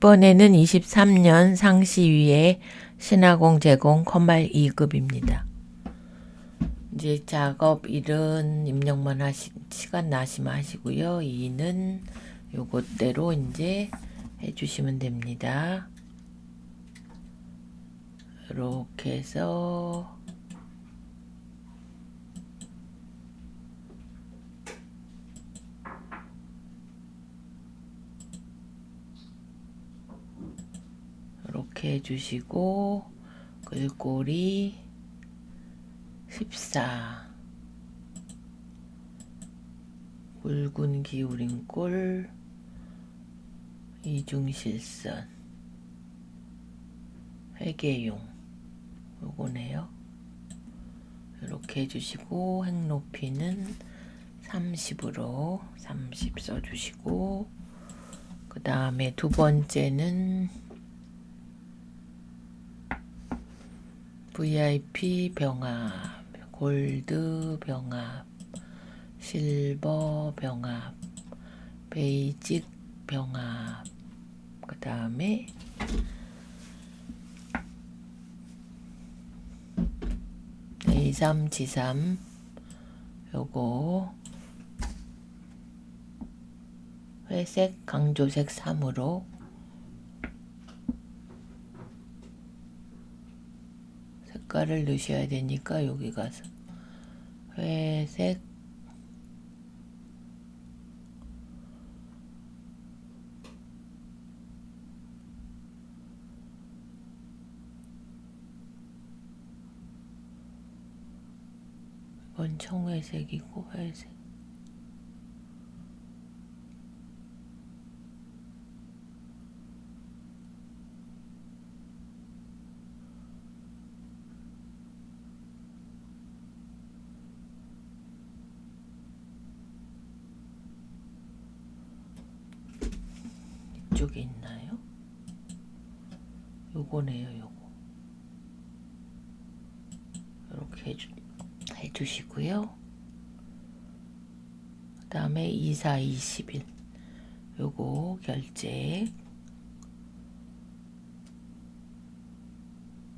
이번에는 23년 상시위의 신화공 제공 컴말 2급입니다. 이제 작업 일은 입력만 하시, 시간 나시면 하시고요. 2는 요것대로 이제 해주시면 됩니다. 이렇게 해서 이렇게 해주시고 글꼴이 14 굵은 기울인 꼴 이중실선. 회계용. 요거네요. 이렇게 해주시고 행 높이는 30으로 30 써주시고 그 다음에 두 번째는 VIP 병합, 골드 병합, 실버 병합, 베이직 병합, 그 다음에 A3, G3 요거 회색, 강조색 3으로 색깔을 넣으셔야 되니까 여기 가서. 회색 이건 청회색이고 회색 이쪽에 있나요? 요거네요, 요거. 이렇게 해주, 해주시고요. 그 다음에 24, 21. 요거 결제.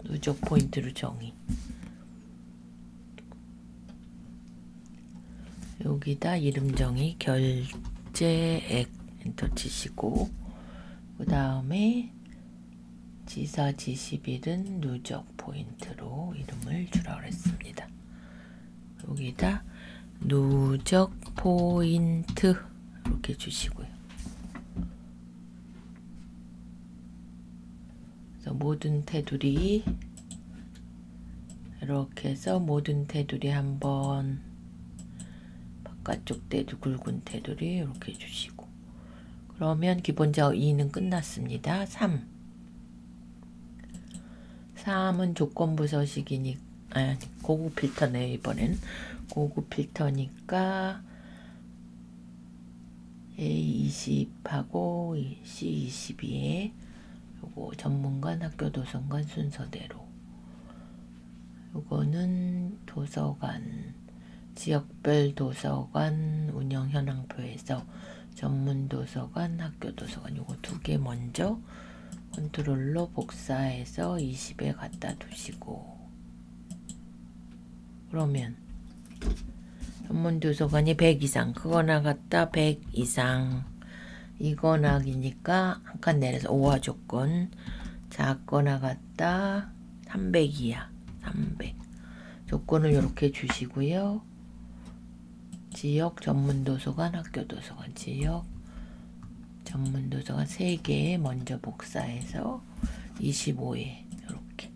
누적 포인트로 정의. 여기다 이름 정의 결제액 엔터 치시고 그 다음에 지사 지시일은 누적 포인트로 이름을 주라 그랬습니다. 여기다 누적 포인트 이렇게 주시고요. 그래서 모든 테두리 이렇게 해서 모든 테두리 한번 바깥쪽 테두 굵은 테두리 이렇게 주시고 그러면 기본 작업 2는 끝났습니다. 3. 3은 조건부 서식이니 아니 고급 필터네 이번엔. 고급 필터니까 A20하고 C22에 요거 전문관 학교 도서관 순서대로. 요거는 도서관 지역별 도서관 운영 현황표에서 전문 도서관, 학교 도서관 요거 두 개 먼저 컨트롤로 복사해서 20에 갖다 두시고. 그러면 전문 도서관이 100 이상 그거나 갖다 100 이상. 이거 나기니까 한 칸 내려서 5화 조건. 작거나 갖다 300 이하 300 조건을 이렇게 주시고요. 지역 전문 도서관, 학교 도서관, 지역 전문 도서관 3개 먼저 복사해서 25에 이렇게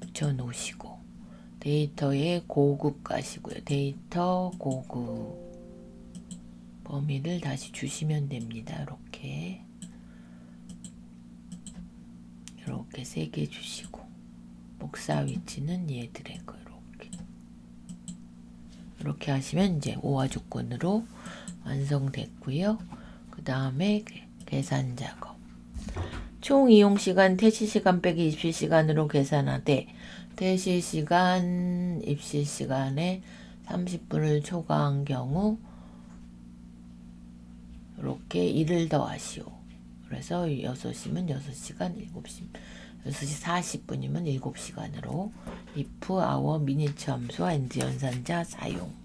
붙여 놓으시고 데이터에 고급 가시고요. 데이터 고급 범위를 다시 주시면 됩니다. 이렇게 이렇게 3개 주시고 복사 위치는 얘들의 거 이렇게 이렇게 하시면 이제 5화 조건으로 완성됐고요. 그 다음에 계산 작업. 총 이용 시간 퇴시 시간 빼기 입시 시간으로 계산하되 퇴시 시간 입시 시간에 30분을 초과한 경우 이렇게 1을 더하시오. 그래서 6시면 6시간, 7시, 6시 40분이면 7시간으로 if, our, 미니처 함수와 and 연산자 사용.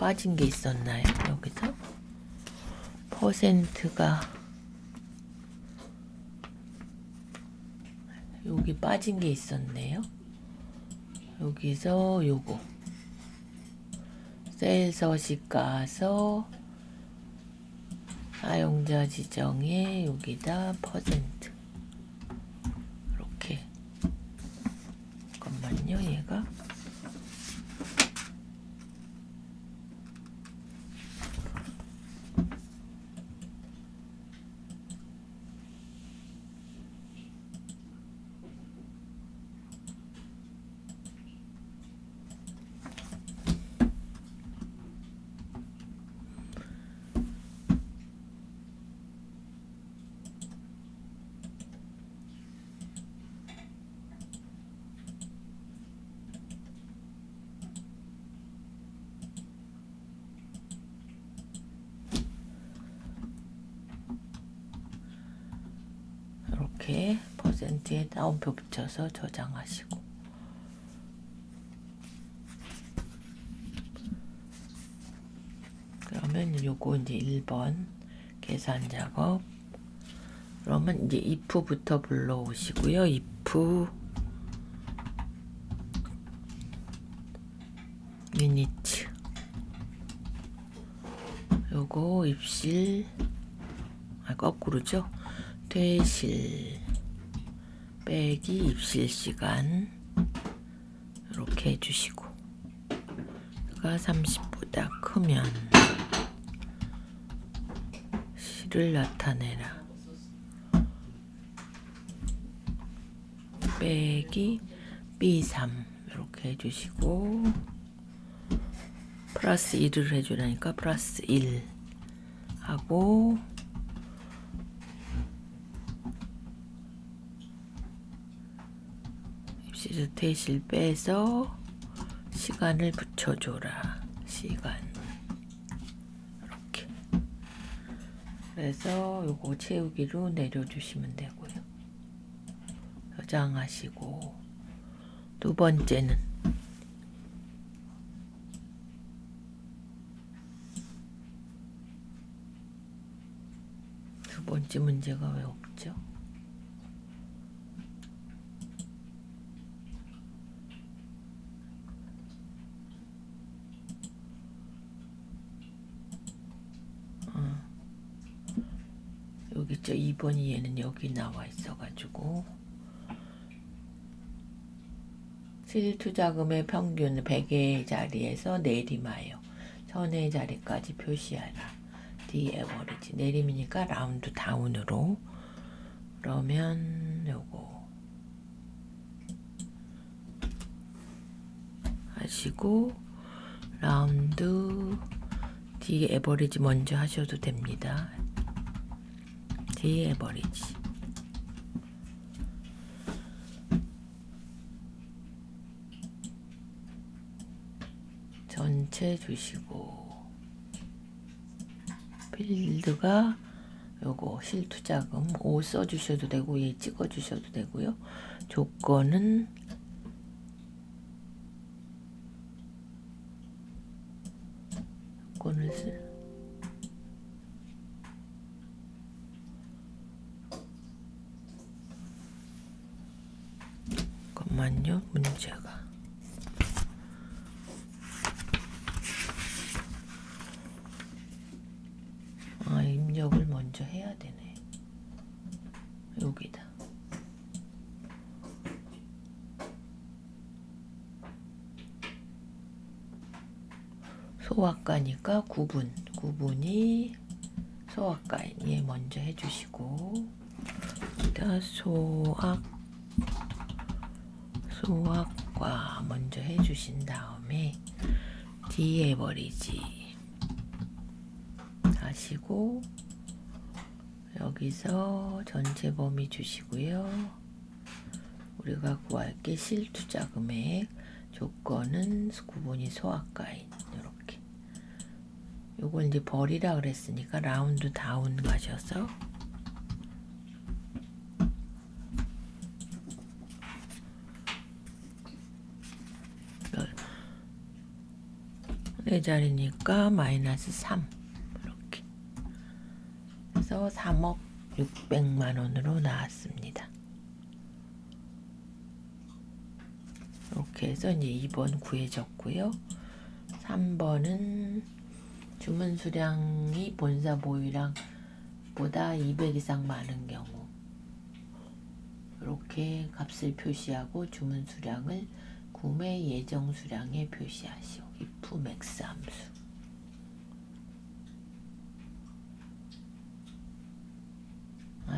빠진 게 있었나요? 여기서? 퍼센트가 여기 빠진 게 있었네요. 여기서 요거 셀 서식 가서 사용자 지정에 여기다 퍼센트 이렇게 잠깐만요 얘가 이렇게 퍼센트에 따옴표 붙여서 저장하시고. 그러면 요거 이제 1번 계산 작업. 그러면 이제 if부터 불러오시고요. if 미니츠 요거 입실. 아 거꾸로죠? 퇴실 빼기 입실 시간. 이렇게 해주시고. 가 30보다 크면 실을 나타내라. 빼기 B3 이렇게 해주시고. 플러스 1을 해주라니까 플러스 1 하고 시스 퇴실 빼서 시간을 붙여줘라. 시간. 이렇게. 그래서 요거 채우기로 내려주시면 되고요. 저장하시고. 두 번째는 두 번째 문제가 왜 없죠? 여기 있죠. 2번이 얘는 여기 나와 있어가지고 실투자금의 평균 100의 자리에서 내림하여 천의 자리까지 표시하라. D 에버리지 내림이니까 라운드 다운으로 그러면 요거 하시고 라운드 D 에버리지 먼저 하셔도 됩니다. D 에버리지 전체 주시고 필드가 요거 실투자금 5 써주셔도 되고 얘 찍어주셔도 되고요. 조건은 먼저 해야 되네. 여기다. 소학과니까 구분 구분이 소학과인 얘 먼저 해주시고. 일단 소학 소학과 먼저 해주신 다음에 뒤에 버리지 하시고 여기서 전체 범위 주시고요. 우리가 구할 게 실투자 금액 조건은 구분이 소학가인 이렇게. 요걸 이제 버리라 그랬으니까 라운드 다운 가셔서. 네 자리니까 마이너스 3 이렇게 그래서 3억 600만 원으로 나왔습니다. 이렇게 해서 이제 2번 구해졌고요. 3번은 주문 수량이 본사 보유량 보다 200 이상 많은 경우 이렇게 값을 표시하고 주문 수량을 구매 예정 수량에 표시하시오. if max 함수.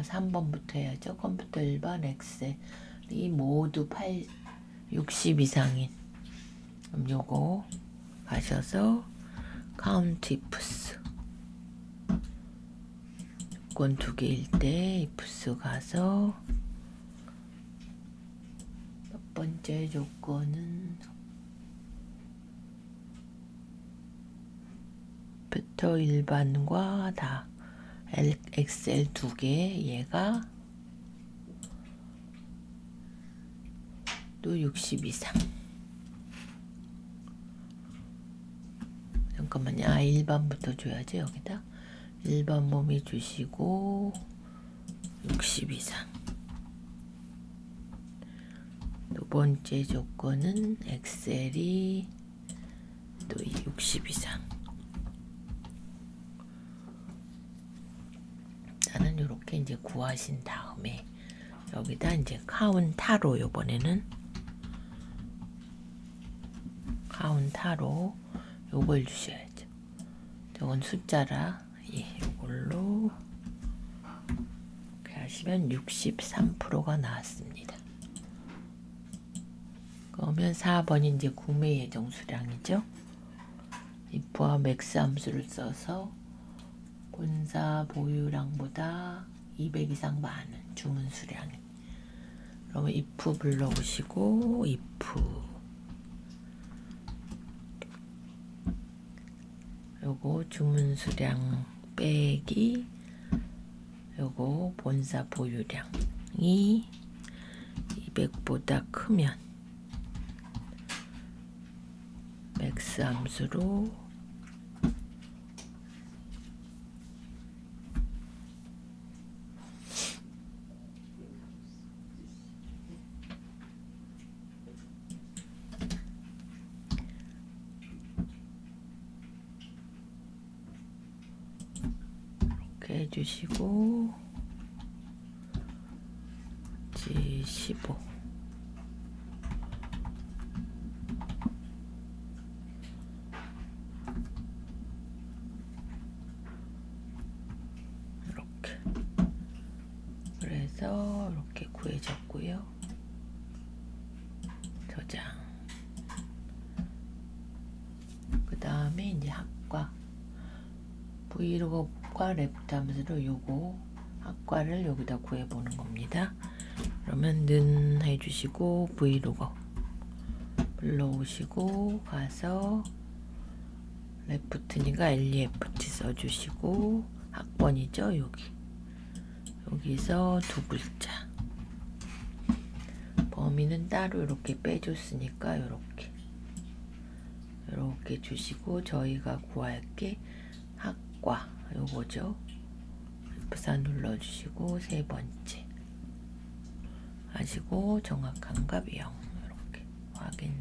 아, 3번부터 해야죠. 컴퓨터 1번 엑셀이 모두 8, 60 이상인. 그럼 요거 가셔서 카운트 ifs. 조건 두 개일 때 ifs 가서 첫 번째 조건은 벡터 일반과 다 엑셀 두개 얘가 또 60 이상 잠깐만요. 아 1번부터 줘야지 여기다. 1번 몸이 주시고 60 이상 두 번째 조건은 엑셀이 또 60 이상 나는 이렇게 이제 구하신 다음에 여기다 이제 카운타로 요번에는 카운타로 요걸 주셔야죠. 저건 숫자라 예, 요걸로 이렇게 하시면 63%가 나왔습니다. 그러면 4번이 이제 구매 예정 수량이죠. if와 맥스 함수를 써서 본사 보유량보다 200 이상 많은 주문 수량이. 그러면 if 불러오시고 if 요거 주문 수량 빼기 요거 본사 보유량이 200보다 크면 맥스 함수로 주시고 G15 이렇게. 그래서 이렇게 구해졌고요. 저장. 그 다음에 이제 학과. 브이로그 과 레프트 하면서 요거 학과를 여기다 구해보는 겁니다. 그러면 는 해주시고 브이로그 불러오시고 가서 레프트니까 LEFT 써주시고 학번이죠 여기. 여기서 두 글자. 범위는 따로 이렇게 빼줬으니까 이렇게. 이렇게 주시고 저희가 구할 게 학과 요거죠. F4 눌러주시고 세 번째 하시고 정확한 값 0 이렇게 확인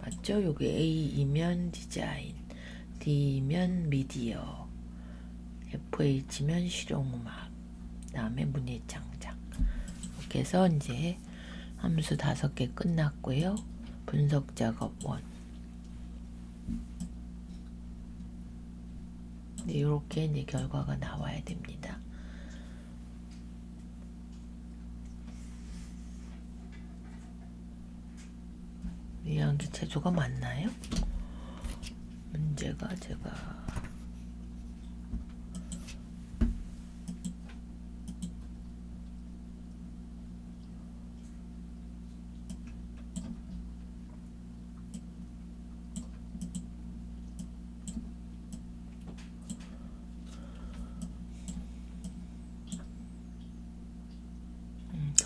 맞죠? 요게 A이면 디자인 D면 미디어 FH면 실용음악 다음에 문예창작 이렇게 해서 이제 함수 다섯 개 끝났고요. 분석 작업 원 이렇게 이제 결과가 나와야 됩니다. 이항기 체조가 맞나요? 문제가 제가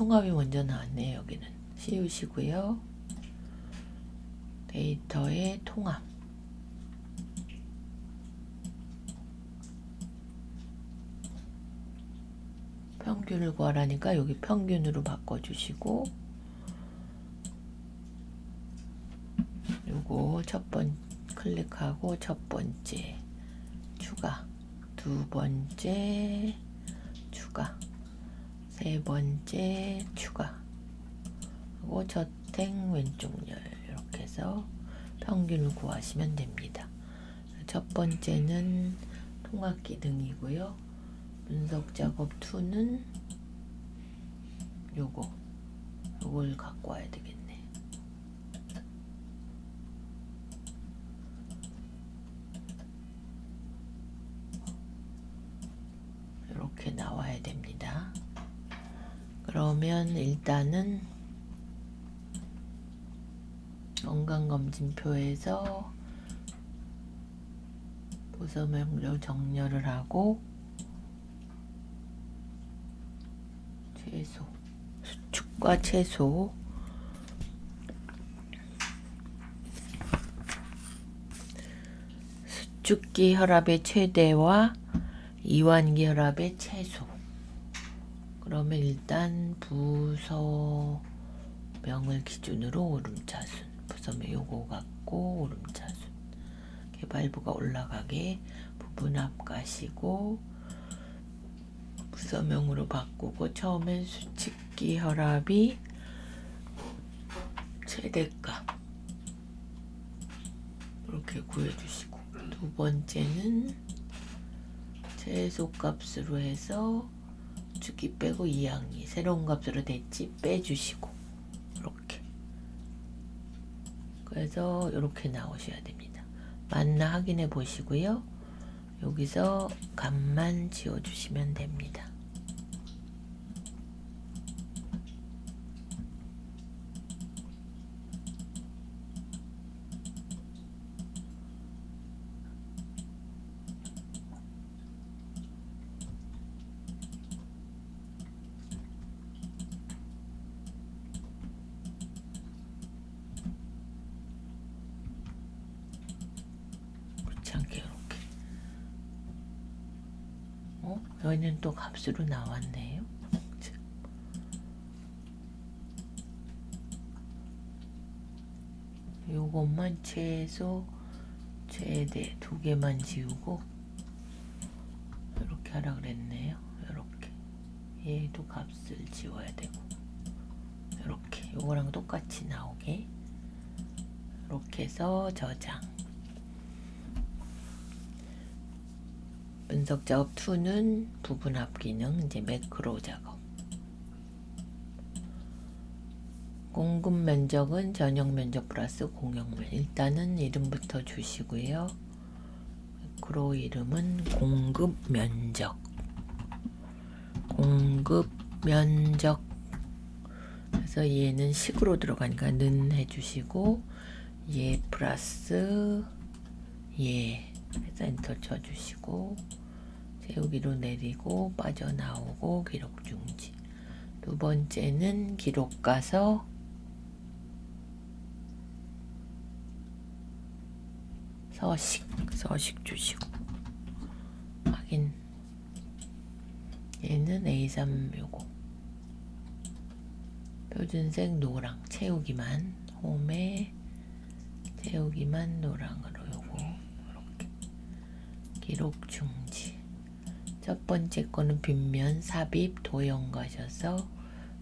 통합이 먼저 나왔네요. 여기는 씌우시고요. 데이터의 통합. 평균을 구하라니까 여기 평균으로 바꿔주시고 요거 첫 번 클릭하고 첫 번째 추가 두 번째 추가 세 번째 추가 하고 저택 왼쪽 열 이렇게 해서 평균을 구하시면 됩니다. 첫 번째는 통합 기능이고요. 분석 작업 2는 요거 요걸 갖고 와야 되겠네. 이렇게 나와야 됩니다. 그러면 일단은 건강검진표에서 부서명령 정렬을 하고 채소 수축과 채소 수축기 혈압의 최대와 이완기 혈압의 최소 그러면 일단 부서명을 기준으로 오름차순 부서명 요거 갖고 오름차순 개발부가 올라가게 부분 합 가시고 부서명으로 바꾸고 처음엔 수축기 혈압이 최대값 이렇게 구해주시고 두 번째는 최소 값으로 해서 축기 빼고 이항이 새로운 값으로 됐지 빼주시고 이렇게 그래서 이렇게 나오셔야 됩니다. 맞나 확인해 보시고요. 여기서 값만 지워주시면 됩니다. 그렇지 않게 이렇게. 어? 여기는 또 값으로 나왔네요. 참. 요것만 최소 최대 두 개만 지우고 이렇게 하라 그랬네요. 이렇게 얘도 값을 지워야 되고 이렇게 요거랑 똑같이 나오게 이렇게 해서 저장. 분석 작업 2는 부분 합 기능 이제 매크로 작업. 공급 면적은 전용 면적 플러스 공용 면 일단은 이름부터 주시고요. 매크로 이름은 공급 면적. 공급 면적. 그래서 얘는 식으로 들어가니까 는 해주시고 얘 플러스 얘 해서 엔터 쳐주시고 세우기로 내리고 빠져나오고 기록 중지. 두 번째는 기록 가서 서식 서식 주시고. 확인. 얘는 A3 요거 표준색 노랑 채우기만. 홈에 채우기만 노랑으로 요거. 이렇게. 기록 중지 첫 번째 거는 빗면 삽입 도형 가셔서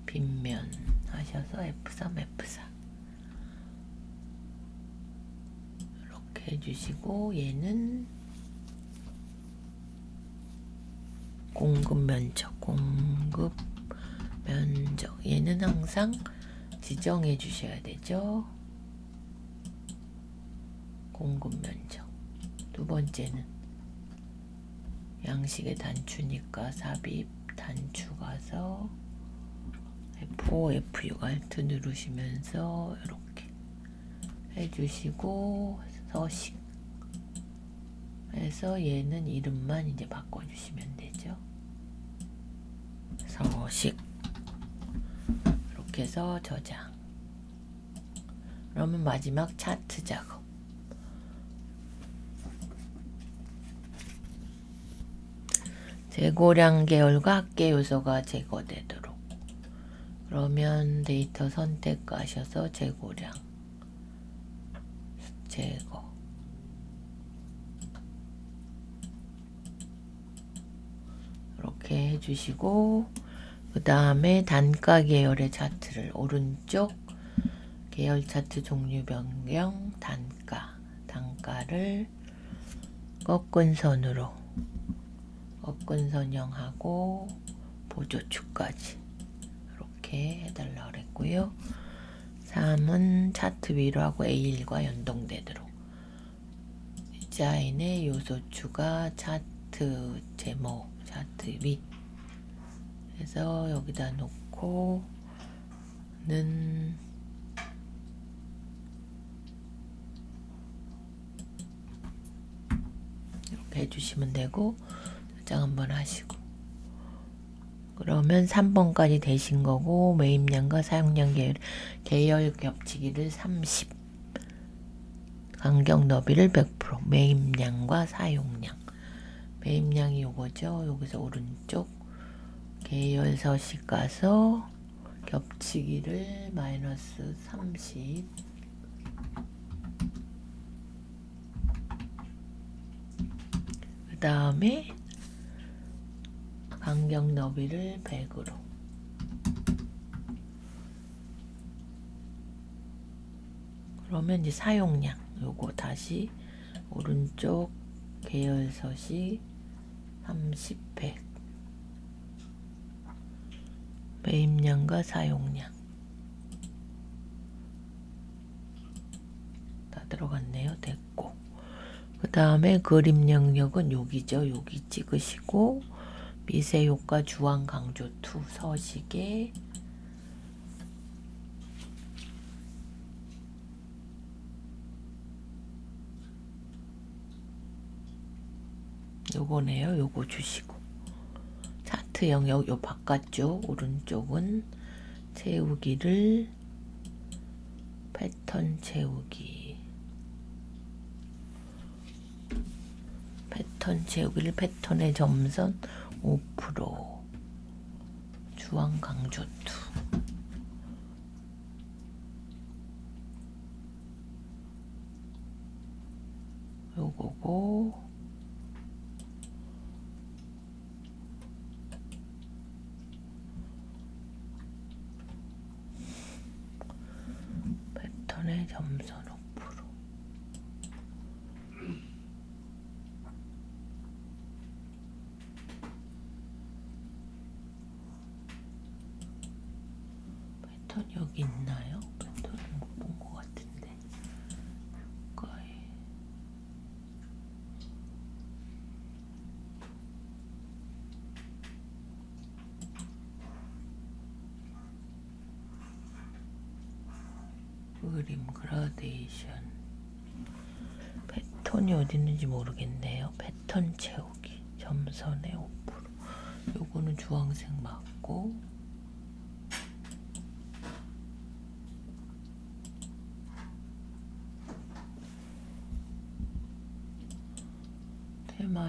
빗면 하셔서 F3 F4. 이렇게 해주시고 얘는 공급 면적 공급 면적. 얘는 항상 지정해 주셔야 되죠. 공급 면적. 두 번째는 양식의 단추니까 삽입 단추 가서 F5, F6 알트 누르시면서 이렇게 해주시고 서식 해서 얘는 이름만 이제 바꿔주시면 되죠. 서식 계속해서 저장. 그러면 마지막 차트 작업. 재고량 계열과 합계 요소가 제거되도록. 그러면 데이터 선택하셔서 재고량 제거. 이렇게 해주시고 그 다음에 단가 계열의 차트를 오른쪽 계열 차트 종류 변경 단가 단가를 꺾은 선으로 꺾은 선형하고 보조축까지 이렇게 해달라 그랬고요. 3은 차트 위로 하고 A1과 연동되도록 디자인의 요소 추가 차트 제목 차트 위 그래서 여기다 놓고 는 이렇게 해주시면 되고 저장 한번 하시고. 그러면 3번까지 되신 거고 매입량과 사용량 계열, 계열 겹치기를 30 간격 너비를 100% 매입량과 사용량. 매입량이 요거죠. 여기서 오른쪽. 계열 서식 가서 겹치기를 마이너스 30 그 다음에 간격 너비를 100으로. 그러면 이제 사용량 요거 다시 오른쪽 계열 서식 30, 100 매입량과 사용량. 다 들어갔네요. 됐고. 그 다음에 그림 영역은 여기죠. 여기 찍으시고 미세 효과 주황 강조 투 서식에 요거네요. 요거 주시고. 차트 영역 요 바깥쪽 오른쪽은 채우기를 패턴 채우기. 패턴 채우기를 패턴의 점선 5% 주황 강조투. 요거고 패턴의 점선 5% 패턴 여기 있나요? 패턴 못본 것 같은데. 거의 그림 그라데이션. 패턴이 어디 있는지 모르겠네요. 패턴 채우기. 점선의 5% 요거는 주황색 맞고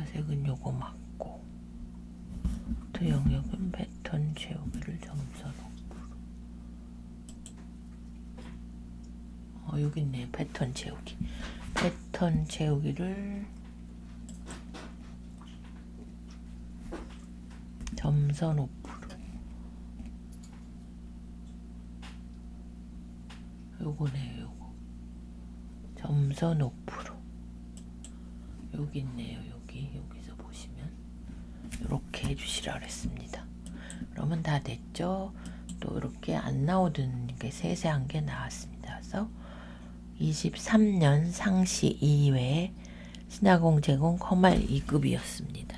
테마색은 요거 맞고 또 영역은 패턴 채우기를 점선 5% 어, 여기 있네 패턴 채우기. 패턴 채우기를 점선 5% 요거네요 요거. 점선 5% 여기 있네요 여기 여기서 보시면 이렇게 해주시라 그랬습니다. 그러면 다 됐죠? 또 이렇게 안 나오던 게 세세한 게 나왔습니다. 그래서 23년 상시 2회 신화공 제공 커말 2급이었습니다